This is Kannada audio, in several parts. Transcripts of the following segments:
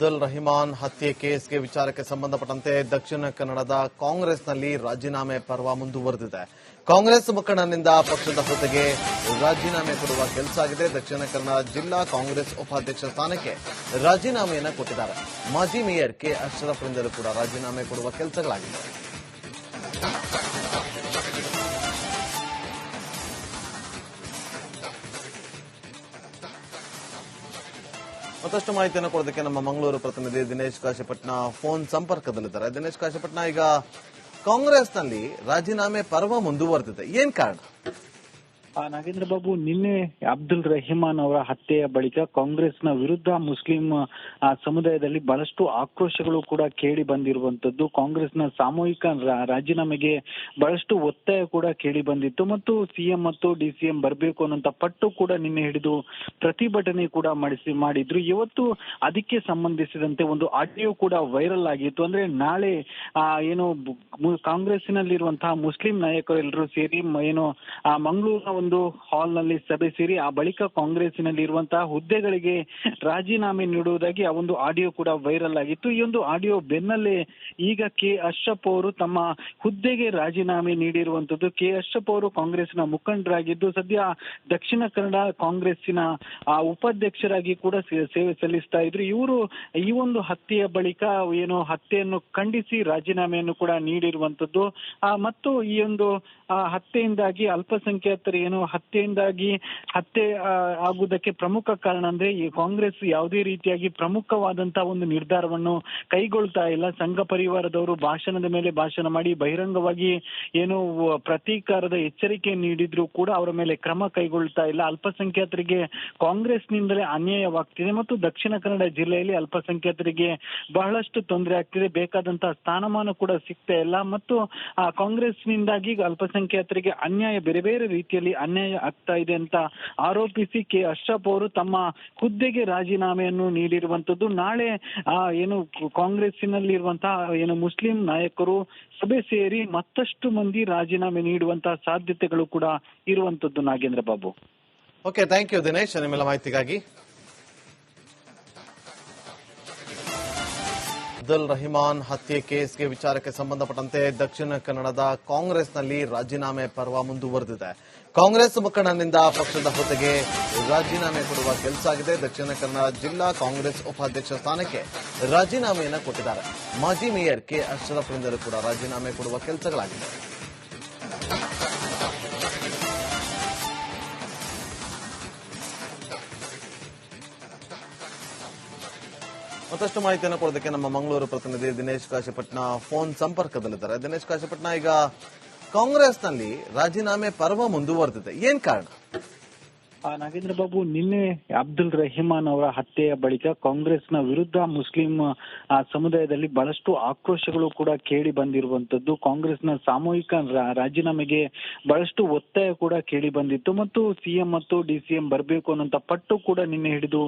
ಅಬ್ದುಲ್ ರಹಿಮಾನ್ ಹತ್ಯೆ ಕೇಸ್ಗೆ ವಿಚಾರಕ್ಕೆ ಸಂಬಂಧಪಟ್ಟಂತೆ ದಕ್ಷಿಣ ಕನ್ನಡದ ಕಾಂಗ್ರೆಸ್ನಲ್ಲಿ ರಾಜೀನಾಮೆ ಪರ್ವ ಮುಂದುವರೆದಿದೆ. ಕಾಂಗ್ರೆಸ್ ಮುಖಂಡನಿಂದ ಪಕ್ಷದ ಹುದ್ದೆಗೆ ರಾಜೀನಾಮೆ ಕೊಡುವ ಕೆಲಸ ಆಗಿದೆ. ದಕ್ಷಿಣ ಕನ್ನಡ ಜಿಲ್ಲಾ ಕಾಂಗ್ರೆಸ್ ಉಪಾಧ್ಯಕ್ಷ ಸ್ಥಾನಕ್ಕೆ ರಾಜೀನಾಮೆಯನ್ನು ಕೊಟ್ಟಿದ್ದಾರೆ. ಮಾಜಿ ಮೇಯರ್ ಕೆ. ಅಶ್ರಫ್ರಿಂದಲೂ ಕೂಡ ರಾಜೀನಾಮೆ ಕೊಡುವ ಕೆಲಸಗಳಾಗಿದೆ ಮತ್ತಷ್ಟು ಮಾಹಿತಿಯನ್ನು ಕೊಡೋದಕ್ಕೆ ನಮ್ಮ ಮಂಗಳೂರು ಪ್ರತಿನಿಧಿ ದಿನೇಶ್ ಕಾಶಿಪಟ್ನ ಫೋನ್ ಸಂಪರ್ಕದಲ್ಲಿದ್ದಾರೆ. ದಿನೇಶ್ ಕಾಶಿಪಟ್ನ, ಈಗ ಕಾಂಗ್ರೆಸ್ನಲ್ಲಿ ರಾಜೀನಾಮೆ ಪರ್ವ ಮುಂದುವರೆದಿದೆ. ಏನ್ ಕಾರಣ? ನಾಗೇಂದ್ರ ಬಾಬು ನಿನ್ನೆ ಅಬ್ದುಲ್ ರಹಿಮಾನ್ ಅವರ ಹತ್ಯೆಯ ಬಳಿಕ ಕಾಂಗ್ರೆಸ್ನ ವಿರುದ್ಧ ಮುಸ್ಲಿಂ ಸಮುದಾಯದಲ್ಲಿ ಬಹಳಷ್ಟು ಆಕ್ರೋಶಗಳು ಕೂಡ ಕೇಳಿ ಬಂದಿರುವಂತದ್ದು ಕಾಂಗ್ರೆಸ್ನ ಸಾಮೂಹಿಕ ರಾಜೀನಾಮೆಗೆ ಬಹಳಷ್ಟು ಒತ್ತಾಯ ಕೂಡ ಕೇಳಿ ಬಂದಿತ್ತು. ಮತ್ತು ಸಿಎಂ ಮತ್ತು ಡಿಸಿಎಂ ಬರಬೇಕು ಅನ್ನೋಂತ ಪಟ್ಟು ಕೂಡ ನಿನ್ನೆ ಹಿಡಿದು ಪ್ರತಿಭಟನೆ ಕೂಡ ಮಾಡಿಸಿ, ಮಾಡಿದ್ರು. ಇವತ್ತು ಅದಕ್ಕೆ ಸಂಬಂಧಿಸಿದಂತೆ ಒಂದು ಆಡಿಯೋ ಕೂಡ ವೈರಲ್ ಆಗಿತ್ತು. ಅಂದ್ರೆ ನಾಳೆ ಏನು ಕಾಂಗ್ರೆಸ್ನಲ್ಲಿರುವಂತಹ ಮುಸ್ಲಿಂ ನಾಯಕರು ಎಲ್ಲರೂ ಸೇರಿ, ಏನು ಮಂಗಳೂರಿನ ಒಂದು ಹಾಲ್ನಲ್ಲಿ ಸಭೆ ಸೇರಿ ಆ ಬಳಿಕ ಕಾಂಗ್ರೆಸ್ಸಿನಲ್ಲಿ ಇರುವಂತಹ ಹುದ್ದೆಗಳಿಗೆ ರಾಜೀನಾಮೆ ನೀಡುವುದಾಗಿ ಆ ಒಂದು ಆಡಿಯೋ ಕೂಡ ವೈರಲ್ ಆಗಿತ್ತು. ಈ ಒಂದು ಆಡಿಯೋ ಬೆನ್ನಲ್ಲೇ ಈಗ ಕೆ ಅಶ್ರಫ್ ಅವರು ತಮ್ಮ ಹುದ್ದೆಗೆ ರಾಜೀನಾಮೆ ನೀಡಿರುವಂತದ್ದು. ಕೆ ಅಶ್ರಫ್ ಅವರು ಕಾಂಗ್ರೆಸ್ನ ಮುಖಂಡರಾಗಿದ್ದು, ಸದ್ಯ ದಕ್ಷಿಣ ಕನ್ನಡ ಕಾಂಗ್ರೆಸ್ಸಿನ ಆ ಉಪಾಧ್ಯಕ್ಷರಾಗಿ ಕೂಡ ಸೇವೆ ಸಲ್ಲಿಸ್ತಾ ಇದ್ರು. ಇವರು ಈ ಒಂದು ಹತ್ಯೆಯ ಬಳಿಕ ಏನು ಹತ್ಯೆಯನ್ನು ಖಂಡಿಸಿ ರಾಜೀನಾಮೆಯನ್ನು ಕೂಡ ನೀಡಿರುವಂತದ್ದು. ಮತ್ತು ಈ ಒಂದು ಹತ್ಯೆಯಿಂದಾಗಿ ಅಲ್ಪಸಂಖ್ಯಾತರ ಏನು ಹತ್ಯೆಯಿಂದಾಗಿ ಹತ್ಯೆ ಆಗುವುದಕ್ಕೆ ಪ್ರಮುಖ ಕಾರಣ ಅಂದ್ರೆ ಈ ಕಾಂಗ್ರೆಸ್ ಯಾವುದೇ ರೀತಿಯಾಗಿ ಪ್ರಮುಖವಾದಂತಹ ಒಂದು ನಿರ್ಧಾರವನ್ನು ಕೈಗೊಳ್ತಾ ಇಲ್ಲ. ಸಂಘ ಪರಿವಾರದವರು ಭಾಷಣದ ಮೇಲೆ ಭಾಷಣ ಮಾಡಿ ಬಹಿರಂಗವಾಗಿ ಏನು ಪ್ರತೀಕಾರದ ಎಚ್ಚರಿಕೆ ನೀಡಿದ್ರು ಕೂಡ ಅವರ ಮೇಲೆ ಕ್ರಮ ಕೈಗೊಳ್ತಾ ಇಲ್ಲ. ಅಲ್ಪಸಂಖ್ಯಾತರಿಗೆ ಕಾಂಗ್ರೆಸ್ನಿಂದಲೇ ಅನ್ಯಾಯವಾಗ್ತಿದೆ ಮತ್ತು ದಕ್ಷಿಣ ಕನ್ನಡ ಜಿಲ್ಲೆಯಲ್ಲಿ ಅಲ್ಪಸಂಖ್ಯಾತರಿಗೆ ಬಹಳಷ್ಟು ತೊಂದರೆ ಆಗ್ತಿದೆ. ಬೇಕಾದಂತಹ ಸ್ಥಾನಮಾನ ಕೂಡ ಸಿಗ್ತಾ ಇಲ್ಲ. ಮತ್ತು, ಆ, ಕಾಂಗ್ರೆಸ್ನಿಂದಾಗಿ ಅಲ್ಪಸಂಖ್ಯಾತರಿಗೆ ಅನ್ಯಾಯ ಬೇರೆ ಬೇರೆ ರೀತಿಯಲ್ಲಿ ಅನ್ಯಾಯ ಆಗ್ತಾ ಇದೆ ಅಂತ ಆರೋಪಿಸಿ ಕೆ ಅಶ್ರಫ್ ಅವರು ತಮ್ಮ ಹುದ್ದೆಗೆ ರಾಜೀನಾಮೆಯನ್ನು ನೀಡಿರುವಂತದ್ದು ನಾಳೆ, ಆ, ಏನು ಕಾಂಗ್ರೆಸ್ಸಿನಲ್ಲಿರುವಂತಹ, ಏನು ಮುಸ್ಲಿಂ ನಾಯಕರು ಸಭೆ ಸೇರಿ ಮತ್ತಷ್ಟು ಮಂದಿ ರಾಜೀನಾಮೆ ನೀಡುವಂತಹ ಸಾಧ್ಯತೆಗಳು ಕೂಡ ಇರುವಂತದ್ದು Nagendra Babu. Okay thank you Dinesh ನಿಮ್ಮೆಲ್ಲ ಮಾಹಿತಿಗಾಗಿ. ಅಬ್ದುಲ್ ರಹಿಮಾನ್ ಹತ್ಯೆ ಕೇಸ್ಗೆ ವಿಚಾರಕ್ಕೆ ಸಂಬಂಧಪಟ್ಟಂತೆ ದಕ್ಷಿಣ ಕನ್ನಡದ ಕಾಂಗ್ರೆಸ್ನಲ್ಲಿ ರಾಜೀನಾಮೆ ಪರ್ವ ಮುಂದುವರೆದಿದೆ. ಕಾಂಗ್ರೆಸ್ ಮುಖಂಡನಿಂದ ಪಕ್ಷದ ಹುದ್ದೆಗೆ ರಾಜೀನಾಮೆ ಕೊಡುವ ಕೆಲಸ ಆಗಿದೆ. ದಕ್ಷಿಣ ಕನ್ನಡ ಜಿಲ್ಲಾ ಕಾಂಗ್ರೆಸ್ ಉಪಾಧ್ಯಕ್ಷ ಸ್ಥಾನಕ್ಕೆ ರಾಜೀನಾಮೆಯನ್ನು ಕೊಟ್ಟಿದ್ದಾರೆ. ಮಾಜಿ ಮೇಯರ್ ಕೆ. ಅಶ್ರಫ್ರಿಂದಲೂ ಕೂಡ ರಾಜೀನಾಮೆ ಕೊಡುವ ಕೆಲಸಗಳಾಗಿದೆ ಮತ್ತಷ್ಟು ಮಾಹಿತಿಯನ್ನು ಕೊಡೋದಕ್ಕೆ ನಮ್ಮ ಮಂಗಳೂರು ಪ್ರತಿನಿಧಿ ದಿನೇಶ್ ಕಾಶಿಪಟ್ನ ಫೋನ್ ಸಂಪರ್ಕದಲ್ಲಿದ್ದಾರೆ. ದಿನೇಶ್ ಕಾಶಿಪಟ್ನ, ಈಗ ಕಾಂಗ್ರೆಸ್ನಲ್ಲಿ ರಾಜೀನಾಮೆ ಪರ್ವ ಮುಂದುವರೆದಿದೆ. ಏನ್ ಕಾರಣ? ನಾಗೇಂದ್ರ ಬಾಬು, ನಿನ್ನೆ ಅಬ್ದುಲ್ ರಹಿಮಾನ್ ಅವರ ಹತ್ಯೆಯ ಬಳಿಕ ಕಾಂಗ್ರೆಸ್ನ ವಿರುದ್ಧ ಮುಸ್ಲಿಂ ಸಮುದಾಯದಲ್ಲಿ ಬಹಳಷ್ಟು ಆಕ್ರೋಶಗಳು ಕೂಡ ಕೇಳಿ ಬಂದಿರುವಂತದ್ದು ಕಾಂಗ್ರೆಸ್ನ ಸಾಮೂಹಿಕ ರಾಜೀನಾಮೆಗೆ ಬಹಳಷ್ಟು ಒತ್ತಾಯ ಕೂಡ ಕೇಳಿ ಬಂದಿತ್ತು. ಮತ್ತು ಸಿಎಂ ಮತ್ತು ಡಿಸಿಎಂ ಬರಬೇಕು ಅನ್ನೋಂತ ಪಟ್ಟು ಕೂಡ ನಿನ್ನೆ ಹಿಡಿದು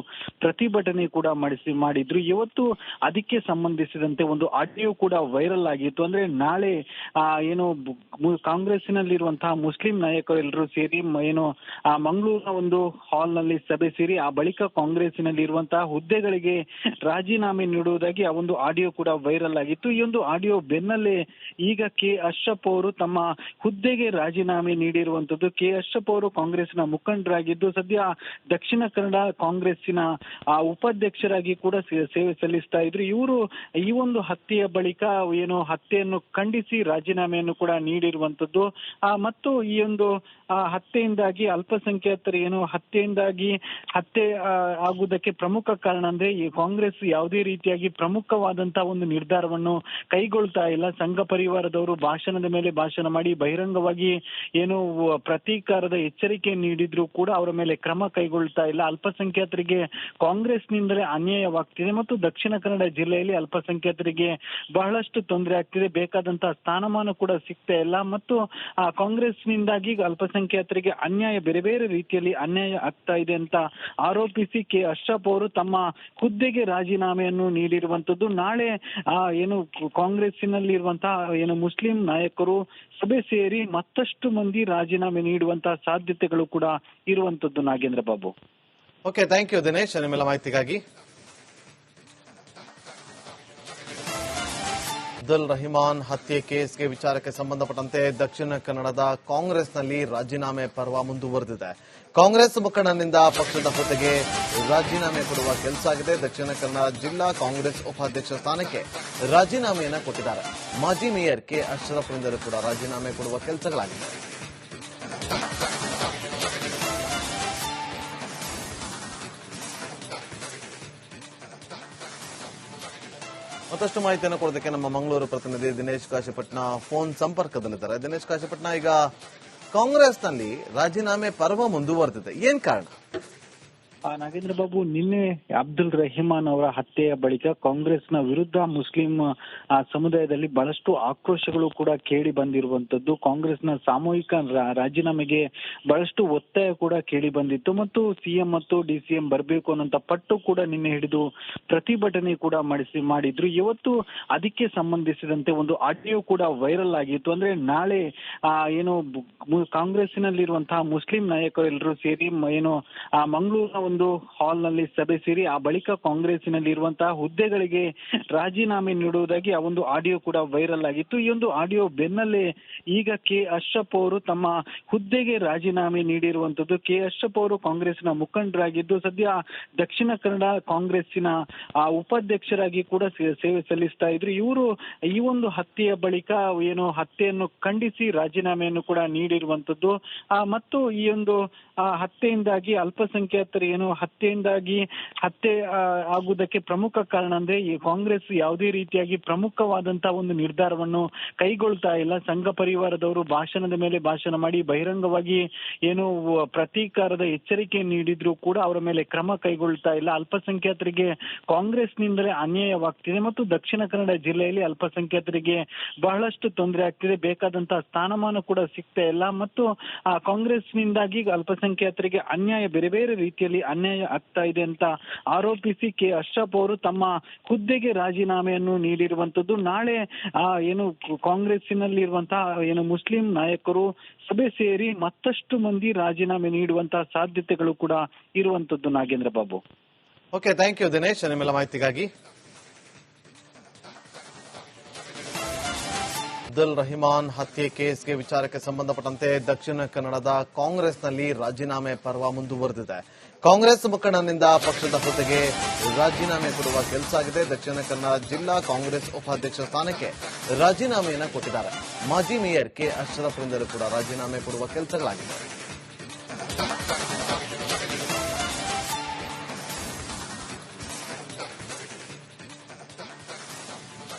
ಪ್ರತಿಭಟನೆ ಕೂಡ ಮಾಡಿಸಿ, ಮಾಡಿದ್ರು. ಇವತ್ತು ಅದಕ್ಕೆ ಸಂಬಂಧಿಸಿದಂತೆ ಒಂದು ಆಡಿಯೋ ಕೂಡ ವೈರಲ್ ಆಗಿತ್ತು. ಅಂದ್ರೆ ನಾಳೆ ಏನು ಕಾಂಗ್ರೆಸ್ನಲ್ಲಿರುವಂತಹ ಮುಸ್ಲಿಂ ನಾಯಕರು ಎಲ್ಲರೂ ಸೇರಿ, ಏನು ಮಂಗಳೂರಿನ ಒಂದು ಹಾಲ್ನಲ್ಲಿ ಸಭೆ ಸೇರಿ ಆ ಬಳಿಕ ಕಾಂಗ್ರೆಸ್ನಲ್ಲಿ ಇರುವಂತಹ ಹುದ್ದೆಗಳಿಗೆ ರಾಜೀನಾಮೆ ನೀಡುವುದಾಗಿ ಆ ಒಂದು ಆಡಿಯೋ ಕೂಡ ವೈರಲ್ ಆಗಿತ್ತು. ಈ ಒಂದು ಆಡಿಯೋ ಬೆನ್ನಲ್ಲೇ ಈಗ ಕೆ ಅಶ್ರಫ್ ಅವರು ತಮ್ಮ ಹುದ್ದೆಗೆ ರಾಜೀನಾಮೆ ನೀಡಿರುವಂತದ್ದು. ಕೆ ಅಶ್ರಫ್ ಅವರು ಕಾಂಗ್ರೆಸ್ನ ಮುಖಂಡರಾಗಿದ್ದು ಸದ್ಯ ದಕ್ಷಿಣ ಕನ್ನಡ ಕಾಂಗ್ರೆಸ್ಸಿನ ಆ, ಉಪಾಧ್ಯಕ್ಷರಾಗಿ ಕೂಡ ಸೇವೆ ಸಲ್ಲಿಸ್ತಾ ಇದ್ರು. ಇವರು ಈ ಒಂದು ಹತ್ಯೆಯ ಬಳಿಕ ಏನು ಹತ್ಯೆಯನ್ನು ಖಂಡಿಸಿ ರಾಜೀನಾಮೆಯನ್ನು ಕೂಡ ನೀಡಿರುವಂತದ್ದು. ಮತ್ತು ಈ ಒಂದು ಹತ್ಯೆಯಿಂದಾಗಿ ಅಲ್ಪಸಂಖ್ಯಾತರ ಏನು ಹತ್ಯೆಯಿಂದಾಗಿ ಹತ್ಯೆ ಆಗುವುದಕ್ಕೆ ಪ್ರಮುಖ ಕಾರಣ ಅಂದ್ರೆ ಈ ಕಾಂಗ್ರೆಸ್ ಯಾವುದೇ ರೀತಿಯಾಗಿ ಪ್ರಮುಖವಾದಂತಹ ಒಂದು ನಿರ್ಧಾರವನ್ನು ಕೈಗೊಳ್ತಾ ಇಲ್ಲ. ಸಂಘ ಪರಿವಾರದವರು ಭಾಷಣದ ಮೇಲೆ ಭಾಷಣ ಮಾಡಿ ಬಹಿರಂಗವಾಗಿ ಏನು ಪ್ರತೀಕಾರದ ಎಚ್ಚರಿಕೆ ನೀಡಿದ್ರು ಕೂಡ ಅವರ ಮೇಲೆ ಕ್ರಮ ಕೈಗೊಳ್ತಾ ಇಲ್ಲ. ಅಲ್ಪಸಂಖ್ಯಾತರಿಗೆ ಕಾಂಗ್ರೆಸ್ನಿಂದಲೇ ಅನ್ಯಾಯವಾಗ್ತಿದೆ ಮತ್ತು ದಕ್ಷಿಣ ಕನ್ನಡ ಜಿಲ್ಲೆಯಲ್ಲಿ ಅಲ್ಪಸಂಖ್ಯಾತರಿಗೆ ಬಹಳಷ್ಟು ತೊಂದರೆ ಆಗ್ತಿದೆ. ಬೇಕಾದಂತಹ ಸ್ಥಾನಮಾನ ಕೂಡ ಸಿಗ್ತಾ ಇಲ್ಲ. ಮತ್ತು, ಆ, ಕಾಂಗ್ರೆಸ್ನಿಂದಾಗಿ ಅಲ್ಪಸಂಖ್ಯಾತರಿಗೆ ಅನ್ಯಾಯ ಬೇರೆ ಬೇರೆ ರೀತಿಯಲ್ಲಿ ಅನ್ಯಾಯ ಆಗ್ತಾ ಇದೆ ಅಂತ ಆರೋಪಿಸಿ ಕೆ ಅಶ್ರಫ್ ಅವರು ತಮ್ಮ ಹುದ್ದೆಗೆ ರಾಜೀನಾಮೆಯನ್ನು ನೀಡಿರುವಂತದ್ದು. ನಾಳೆ, ಆ, ಏನು ಕಾಂಗ್ರೆಸ್ಸಿನಲ್ಲಿರುವಂತಹ ಏನು ಮುಸ್ಲಿಂ ನಾಯಕರು ಸಭೆ ಸೇರಿ ಮತ್ತಷ್ಟು ಮಂದಿ ರಾಜೀನಾಮೆ ನೀಡುವಂತಹ ಸಾಧ್ಯತೆಗಳು ಕೂಡ ಇರುವಂತದ್ದು Nagendra Babu. Okay thank you Dinesh ನಿಮ್ಮೆಲ್ಲ ಮಾಹಿತಿಗಾಗಿ. ಅಬ್ದುಲ್ ರಹಿಮಾನ್ ಹತ್ಯೆ ಕೇಸ್ಗೆ ವಿಚಾರಕ್ಕೆ ಸಂಬಂಧಪಟ್ಟಂತೆ ದಕ್ಷಿಣ ಕನ್ನಡದ ಕಾಂಗ್ರೆಸ್ನಲ್ಲಿ ರಾಜೀನಾಮೆ ಪರ್ವ ಮುಂದುವರೆದಿದೆ. ಕಾಂಗ್ರೆಸ್ ಮುಖಂಡನಿಂದ ಪಕ್ಷದ ಹುದ್ದೆಗೆ ರಾಜೀನಾಮೆ ಕೊಡುವ ಕೆಲಸ ಆಗಿದೆ. ದಕ್ಷಿಣ ಕನ್ನಡ ಜಿಲ್ಲಾ ಕಾಂಗ್ರೆಸ್ ಉಪಾಧ್ಯಕ್ಷ ಸ್ಥಾನಕ್ಕೆ ರಾಜೀನಾಮೆಯನ್ನು ಕೊಟ್ಟಿದ್ದಾರೆ. ಮಾಜಿ ಮೇಯರ್ ಕೆ ಅಶ್ರಫ್ರಿಂದಲೂ ಕೂಡ ರಾಜೀನಾಮೆ ಕೊಡುವ ಕೆಲಸಗಳಾಗಿದೆ ಮತ್ತಷ್ಟು ಮಾಹಿತಿಯನ್ನು ಕೊಡೋದಕ್ಕೆ ನಮ್ಮ ಮಂಗಳೂರು ಪ್ರತಿನಿಧಿ ದಿನೇಶ್ ಕಾಶಿಪಟ್ನ ಫೋನ್ ಸಂಪರ್ಕದಲ್ಲಿದ್ದಾರೆ. ದಿನೇಶ್ ಕಾಶಿಪಟ್ನ, ಈಗ ಕಾಂಗ್ರೆಸ್ನಲ್ಲಿ ರಾಜೀನಾಮೆ ಪರ್ವ ಮುಂದುವರೆದಿದೆ. ಏನ್ ಕಾರಣ? ನಾಗೇಂದ್ರ ಬಾಬು, ನಿನ್ನೆ ಅಬ್ದುಲ್ ರಹಿಮಾನ್ ಅವರ ಹತ್ಯೆಯ ಬಳಿಕ ಕಾಂಗ್ರೆಸ್ನ ವಿರುದ್ಧ ಮುಸ್ಲಿಂ ಸಮುದಾಯದಲ್ಲಿ ಬಹಳಷ್ಟು ಆಕ್ರೋಶಗಳು ಕೂಡ ಕೇಳಿ ಬಂದಿರುವಂತದ್ದು ಕಾಂಗ್ರೆಸ್ನ ಸಾಮೂಹಿಕ ರಾಜೀನಾಮೆಗೆ ಬಹಳಷ್ಟು ಒತ್ತಾಯ ಕೂಡ ಕೇಳಿ ಬಂದಿತ್ತು. ಮತ್ತು ಸಿಎಂ ಮತ್ತು ಡಿಸಿಎಂ ಬರಬೇಕು ಅನ್ನೋಂತ ಪಟ್ಟು ಕೂಡ ನಿನ್ನೆ ಹಿಡಿದು ಪ್ರತಿಭಟನೆ ಕೂಡ ಮಾಡಿಸಿ, ಮಾಡಿದ್ರು. ಇವತ್ತು ಅದಕ್ಕೆ ಸಂಬಂಧಿಸಿದಂತೆ ಒಂದು ಆಡಿಯೋ ಕೂಡ ವೈರಲ್ ಆಗಿತ್ತು. ಅಂದ್ರೆ ನಾಳೆ ಏನು ಕಾಂಗ್ರೆಸ್ನಲ್ಲಿರುವಂತಹ ಮುಸ್ಲಿಂ ನಾಯಕರು ನಾಯಕರೆಲ್ಲರೂ ಸೇರಿ, ಏನು ಮಂಗಳೂರಿನ ಒಂದು ಹಾಲ್ನಲ್ಲಿ ಸಭೆ ಸೇರಿ ಆ ಬಳಿಕ ಕಾಂಗ್ರೆಸ್ಸಿನಲ್ಲಿ ಇರುವಂತಹ ಹುದ್ದೆಗಳಿಗೆ ರಾಜೀನಾಮೆ ನೀಡುವುದಾಗಿ ಆ ಒಂದು ಆಡಿಯೋ ಕೂಡ ವೈರಲ್ ಆಗಿತ್ತು. ಈ ಒಂದು ಆಡಿಯೋ ಬೆನ್ನಲ್ಲೇ ಈಗ ಕೆ ಅಶ್ರಫ್ ಅವರು ತಮ್ಮ ಹುದ್ದೆಗೆ ರಾಜೀನಾಮೆ ನೀಡಿರುವಂತದ್ದು. ಕೆ ಅಶ್ರಫ್ ಅವರು ಕಾಂಗ್ರೆಸ್ನ ಮುಖಂಡರಾಗಿದ್ದು, ಸದ್ಯ ದಕ್ಷಿಣ ಕನ್ನಡ ಕಾಂಗ್ರೆಸ್ಸಿನ ಆ ಉಪಾಧ್ಯಕ್ಷರಾಗಿ ಕೂಡ ಸೇವೆ ಸಲ್ಲಿಸ್ತಾ ಇದ್ರು. ಇವರು ಈ ಒಂದು ಹತ್ಯೆಯ ಬಳಿಕ ಏನು ಹತ್ಯೆಯನ್ನು ಖಂಡಿಸಿ ರಾಜೀನಾಮೆಯನ್ನು ಕೂಡ ನೀಡಿರುವಂತದ್ದು. ಮತ್ತು ಈ ಒಂದು ಹತ್ಯೆಯಿಂದಾಗಿ ಅಲ್ಪಸಂಖ್ಯಾತರು ಏನು ಹತ್ಯೆಯಿಂದಾಗಿ ಹತ್ಯೆ ಆಗುವುದಕ್ಕೆ ಪ್ರಮುಖ ಕಾರಣ ಅಂದ್ರೆ ಈ ಕಾಂಗ್ರೆಸ್ ಯಾವುದೇ ರೀತಿಯಾಗಿ ಪ್ರಮುಖವಾದಂತಹ ಒಂದು ನಿರ್ಧಾರವನ್ನು ಕೈಗೊಳ್ತಾ ಇಲ್ಲ. ಸಂಘ ಪರಿವಾರದವರು ಭಾಷಣದ ಮೇಲೆ ಭಾಷಣ ಮಾಡಿ ಬಹಿರಂಗವಾಗಿ ಏನು ಪ್ರತೀಕಾರದ ಎಚ್ಚರಿಕೆ ನೀಡಿದ್ರು ಕೂಡ ಅವರ ಮೇಲೆ ಕ್ರಮ ಕೈಗೊಳ್ತಾ ಇಲ್ಲ. ಅಲ್ಪಸಂಖ್ಯಾತರಿಗೆ ಕಾಂಗ್ರೆಸ್ನಿಂದಲೇ ಅನ್ಯಾಯವಾಗ್ತಿದೆ ಮತ್ತು ದಕ್ಷಿಣ ಕನ್ನಡ ಜಿಲ್ಲೆಯಲ್ಲಿ ಅಲ್ಪಸಂಖ್ಯಾತರಿಗೆ ಬಹಳಷ್ಟು ತೊಂದರೆ ಆಗ್ತಿದೆ. ಬೇಕಾದಂತಹ ಸ್ಥಾನಮಾನ ಕೂಡ ಸಿಗ್ತಾ ಇಲ್ಲ. ಮತ್ತು, ಆ, ಕಾಂಗ್ರೆಸ್ನಿಂದಾಗಿ ಅಲ್ಪಸಂಖ್ಯಾತರಿಗೆ ಅನ್ಯಾಯ ಬೇರೆ ಬೇರೆ ರೀತಿಯಲ್ಲಿ ಅನ್ಯಾಯ ಆಗ್ತಾ ಇದೆ ಅಂತ ಆರೋಪಿಸಿ ಕೆ ಅಶ್ರಫ್ ಅವರು ತಮ್ಮ ಹುದ್ದೆಗೆ ರಾಜೀನಾಮೆಯನ್ನು ನೀಡಿರುವಂತದ್ದು ನಾಳೆ ಏನು ಕಾಂಗ್ರೆಸ್ಸಿನಲ್ಲಿರುವಂತಹ, ಏನು ಮುಸ್ಲಿಂ ನಾಯಕರು ಸಭೆ ಸೇರಿ ಮತ್ತಷ್ಟು ಮಂದಿ ರಾಜೀನಾಮೆ ನೀಡುವಂತಹ ಸಾಧ್ಯತೆಗಳು ಕೂಡ ಇರುವಂತದ್ದು Nagendra Babu. Okay thank you Dinesh ನಿಮ್ಮೆಲ್ಲ ಮಾಹಿತಿಗಾಗಿ. ಅಬ್ದುಲ್ ರಹಿಮಾನ್ ಹತ್ಯೆ ಕೇಸ್ಗೆ ವಿಚಾರಕ್ಕೆ ಸಂಬಂಧಪಟ್ಟಂತೆ ದಕ್ಷಿಣ ಕನ್ನಡದ ಕಾಂಗ್ರೆಸ್ನಲ್ಲಿ ರಾಜೀನಾಮೆ ಪರ್ವ ಮುಂದುವರೆದಿದೆ. ಕಾಂಗ್ರೆಸ್ ಮುಖಂಡನಿಂದ ಪಕ್ಷದ ಹುದ್ದೆಗೆ ರಾಜೀನಾಮೆ ಕೊಡುವ ಕೆಲಸ ಆಗಿದೆ. ದಕ್ಷಿಣ ಕನ್ನಡ ಜಿಲ್ಲಾ ಕಾಂಗ್ರೆಸ್ ಉಪಾಧ್ಯಕ್ಷ ಸ್ಥಾನಕ್ಕೆ ರಾಜೀನಾಮೆಯನ್ನು ಕೊಟ್ಟಿದ್ದಾರೆ. ಮಾಜಿ ಮೇಯರ್ ಕೆ ಅಶ್ರಫ್ರಿಂದಲೂ ಕೂಡ ರಾಜೀನಾಮೆ ಕೊಡುವ ಕೆಲಸಗಳಾಗಿದೆ